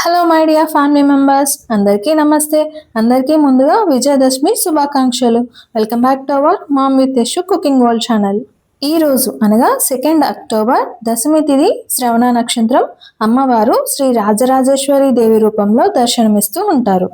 Hello my dear family members అందరికీ నమస్తే. అందరికీ ముందుగా విజయదశమి శుభాకాంక్షలు. Welcome back to our mom with Yashu cooking world channel ఈ రోజు అనగా సెకండ్ అక్టోబర్ దశమి తిథి శ్రవణ నక్షత్రం అమ్మవారు శ్రీ రాజరాజేశ్వరి దేవి రూపంలో దర్శనమిస్తూ ఉంటారు.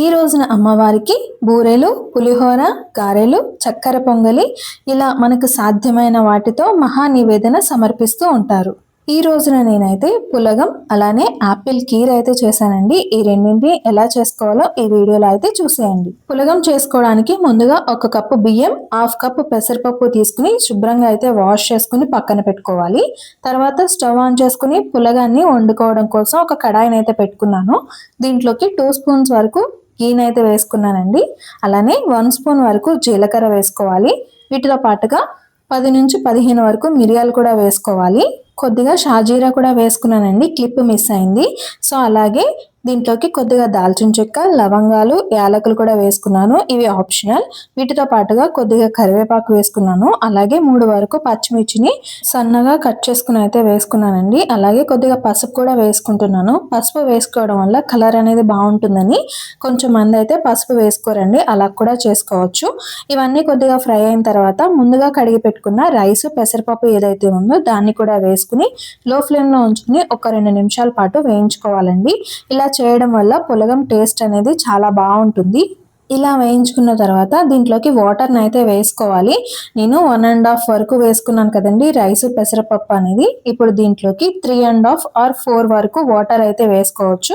ఈ రోజున అమ్మవారికి బూరెలు పులిహోర గారెలు చక్కెర పొంగలి ఇలా మనకు సాధ్యమైన వాటితో మహా నివేదన సమర్పిస్తూ ఉంటారు. ఈ రోజున నేనైతే పులగం అలానే ఆపిల్ కీర్ అయితే చేశానండి. ఈ రెండింటిని ఎలా చేసుకోవాలో ఈ వీడియోలో అయితే చూసేయండి. పులగం చేసుకోవడానికి ముందుగా ఒక కప్పు బియ్యం హాఫ్ కప్పు పెసరపప్పు తీసుకుని శుభ్రంగా అయితే వాష్ చేసుకుని పక్కన పెట్టుకోవాలి. తర్వాత స్టవ్ ఆన్ చేసుకుని పులగాన్ని వండుకోవడం కోసం ఒక కడాయిని అయితే పెట్టుకున్నాను. దీంట్లోకి టూ స్పూన్స్ వరకు గీనైతే వేసుకున్నానండి. అలానే వన్ స్పూన్ వరకు జీలకర్ర వేసుకోవాలి. వీటితో పాటుగా పది నుంచి పదిహేను వరకు మిరియాలు కూడా వేసుకోవాలి. కొద్దిగా షాజీరా కూడా వేసుకున్నానండి. క్లిప్ మిస్ అయింది. సో అలాగే దీంట్లోకి కొద్దిగా దాల్చిన చెక్క లవంగాలు యాలకులు కూడా వేసుకున్నాను. ఇవి ఆప్షనల్. వీటితో పాటుగా కొద్దిగా కరివేపాకు వేసుకున్నాను. అలాగే మూడు వరకు పచ్చిమిర్చిని సన్నగా కట్ చేసుకుని అయితే వేసుకున్నానండి. అలాగే కొద్దిగా పసుపు కూడా వేసుకుంటున్నాను. పసుపు వేసుకోవడం వల్ల కలర్ అనేది బాగుంటుందని కొంచెం మంది అయితే పసుపు వేసుకోరండి. అలా కూడా చేసుకోవచ్చు. ఇవన్నీ కొద్దిగా ఫ్రై అయిన తర్వాత ముందుగా కడిగి పెట్టుకున్న రైస్ పెసరపప్పు ఏదైతే ఉందో దాన్ని కూడా వేసుకుని లో ఫ్లేమ్లో ఉంచుకుని ఒక రెండు నిమిషాల పాటు వేయించుకోవాలండి. ఇలా చేయడం వల్ల పులగం టేస్ట్ అనేది చాలా బాగుంటుంది. ఇలా వేయించుకున్న తర్వాత దీంట్లోకి వాటర్ని అయితే వేసుకోవాలి. నేను వన్ అండ్ హాఫ్ వరకు వేసుకున్నాను కదండి రైస్ పెసరపప్పు అనేది. ఇప్పుడు దీంట్లోకి three and half or four వరకు వాటర్ అయితే వేసుకోవచ్చు.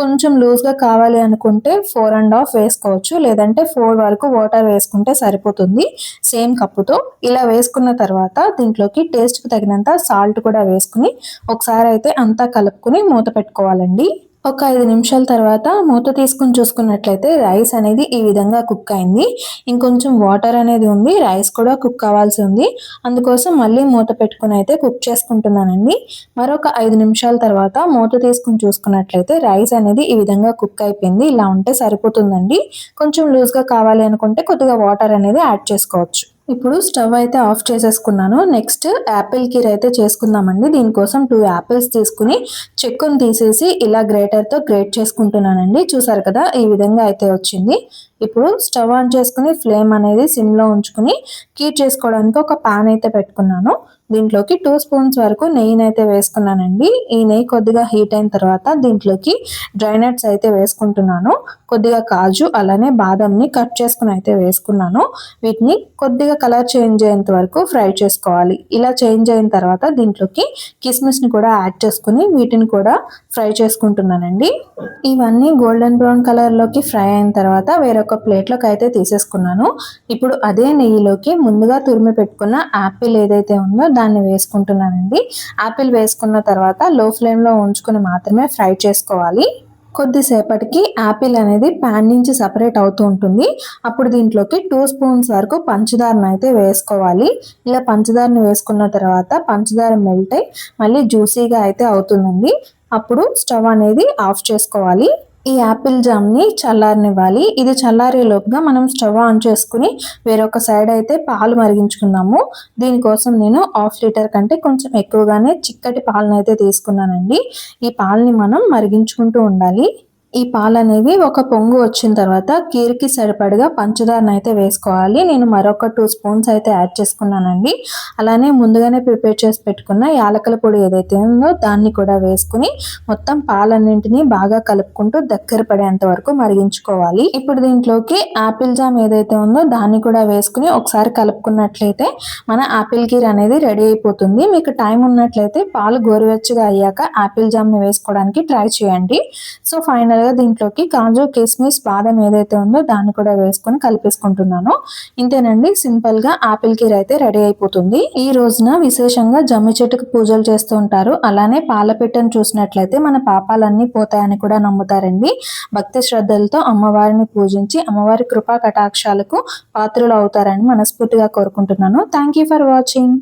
కొంచెం లూజ్గా కావాలి అనుకుంటే ఫోర్ అండ్ హాఫ్ వేసుకోవచ్చు. లేదంటే ఫోర్ వరకు వాటర్ వేసుకుంటే సరిపోతుంది. సేమ్ కప్పుతో ఇలా వేసుకున్న తర్వాత దీంట్లోకి టేస్ట్కి తగినంత సాల్ట్ కూడా వేసుకుని ఒకసారి అయితే అంతా కలుపుకుని మూత పెట్టుకోవాలండి. ఒక ఐదు నిమిషాల తర్వాత మూత తీసుకుని చూసుకున్నట్లయితే రైస్ అనేది ఈ విధంగా కుక్ అయింది. ఇంకొంచెం వాటర్ అనేది ఉంది. రైస్ కూడా కుక్ కావాల్సి ఉంది. అందుకోసం మళ్ళీ మూత పెట్టుకుని అయితే కుక్ చేసుకుంటున్నానండి. మరొక ఐదు నిమిషాల తర్వాత మూత తీసుకుని చూసుకున్నట్లయితే రైస్ అనేది ఈ విధంగా కుక్ అయిపోయింది. ఇలా ఉంటే సరిపోతుందండి. కొంచెం లూజ్గా కావాలి అనుకుంటే కొద్దిగా వాటర్ అనేది యాడ్ చేసుకోవచ్చు. ఇప్పుడు స్టవ్ అయితే ఆఫ్ చేసేసుకున్నాను. నెక్స్ట్ యాపిల్ కీర్ అయితే చేసుకుందామండి. దీనికోసం టూ యాపిల్స్ తీసుకుని చెక్కును తీసేసి ఇలా గ్రేటర్తో గ్రేట్ చేసుకుంటున్నానండి. చూసారు కదా ఈ విధంగా అయితే వచ్చింది. ఇప్పుడు స్టవ్ ఆన్ చేసుకుని ఫ్లేమ్ అనేది సిమ్లో ఉంచుకుని కీట్ చేసుకోవడానికి ఒక పాన్ అయితే పెట్టుకున్నాను. దీంట్లోకి టూ స్పూన్స్ వరకు నెయ్యిని అయితే వేసుకున్నానండి. ఈ నెయ్యి కొద్దిగా హీట్ అయిన తర్వాత దీంట్లోకి డ్రై నట్స్ అయితే వేసుకుంటున్నాను. కొద్దిగా కాజు అలానే బాదంని కట్ చేసుకుని అయితే వేసుకున్నాను. వీటిని కొద్దిగా కలర్ చేంజ్ అయ్యేంత వరకు ఫ్రై చేసుకోవాలి. ఇలా చేంజ్ అయిన తర్వాత దీంట్లోకి కిస్మిస్ని కూడా యాడ్ చేసుకుని వీటిని కూడా ఫ్రై చేసుకుంటున్నానండి. ఇవన్నీ గోల్డెన్ బ్రౌన్ కలర్లోకి ఫ్రై అయిన తర్వాత వేరొక ఒక ప్లేట్లోకి అయితే తీసేసుకున్నాను. ఇప్పుడు అదే నెయ్యిలోకి ముందుగా తురిమి పెట్టుకున్న యాపిల్ ఏదైతే ఉందో దాన్ని వేసుకుంటున్నానండి. యాపిల్ వేసుకున్న తర్వాత లో ఫ్లేమ్లో ఉంచుకుని మాత్రమే ఫ్రై చేసుకోవాలి. కొద్దిసేపటికి యాపిల్ అనేది ప్యాన్ నుంచి సపరేట్ అవుతూ ఉంటుంది. అప్పుడు దీంట్లోకి టూ స్పూన్స్ వరకు పంచదారను అయితే వేసుకోవాలి. ఇలా పంచదారని వేసుకున్న తర్వాత పంచదార మెల్ట్ అయి మళ్ళీ జ్యూసీగా అయితే అవుతుందండి. అప్పుడు స్టవ్ అనేది ఆఫ్ చేసుకోవాలి. ఈ యాపిల్ జామ్ని చల్లారనివ్వాలి. ఇది చల్లారేలోపుగా మనం స్టవ్ ఆన్ చేసుకుని వేరొక సైడ్ అయితే పాలు మరిగించుకున్నాము. దీనికోసం నేను హాఫ్ లీటర్ కంటే కొంచెం ఎక్కువగానే చిక్కటి పాలను అయితే తీసుకున్నానండి. ఈ పాలని మనం మరిగించుకుంటూ ఉండాలి. ఈ పాలు అనేవి ఒక పొంగు వచ్చిన తర్వాత కీరికి సరిపడగా పంచదారను అయితే వేసుకోవాలి. నేను మరొక టూ స్పూన్స్ అయితే యాడ్ చేసుకున్నానండి. అలానే ముందుగానే ప్రిపేర్ చేసి పెట్టుకున్న యాలకల పొడి ఏదైతే ఉందో దాన్ని కూడా వేసుకుని మొత్తం పాలన్నింటినీ బాగా కలుపుకుంటూ దగ్గర పడేంత వరకు మరిగించుకోవాలి. ఇప్పుడు దీంట్లోకి ఆపిల్ జామ్ ఏదైతే ఉందో దాన్ని కూడా వేసుకుని ఒకసారి కలుపుకున్నట్లయితే మన ఆపిల్ కీర్ అనేది రెడీ అయిపోతుంది. మీకు టైం ఉన్నట్లయితే పాలు గోరువెచ్చగా అయ్యాక ఆపిల్ జామ్ని వేసుకోవడానికి ట్రై చేయండి. సో ఫైనల్ ఫైనల్గా దీంట్లోకి కాజు కిస్మిస్ బాదం ఏదైతే ఉందో దాన్ని కూడా వేసుకొని కలిపేసుకుంటున్నాను. ఇంతేనండి సింపుల్గా ఆపిల్ కీర్ అయితే రెడీ అయిపోతుంది. ఈ రోజున విశేషంగా జమ్మి చెట్టుకు పూజలు చేస్తూ ఉంటారు. అలానే పాలపిట్టను చూసినట్లయితే మన పాపాలన్నీ పోతాయని కూడా నమ్ముతారండి. భక్తి శ్రద్ధలతో అమ్మవారిని పూజించి అమ్మవారి కృపా కటాక్షాలకు పాత్రలు అవుతారని మనస్ఫూర్తిగా కోరుకుంటున్నాను. Thank for watching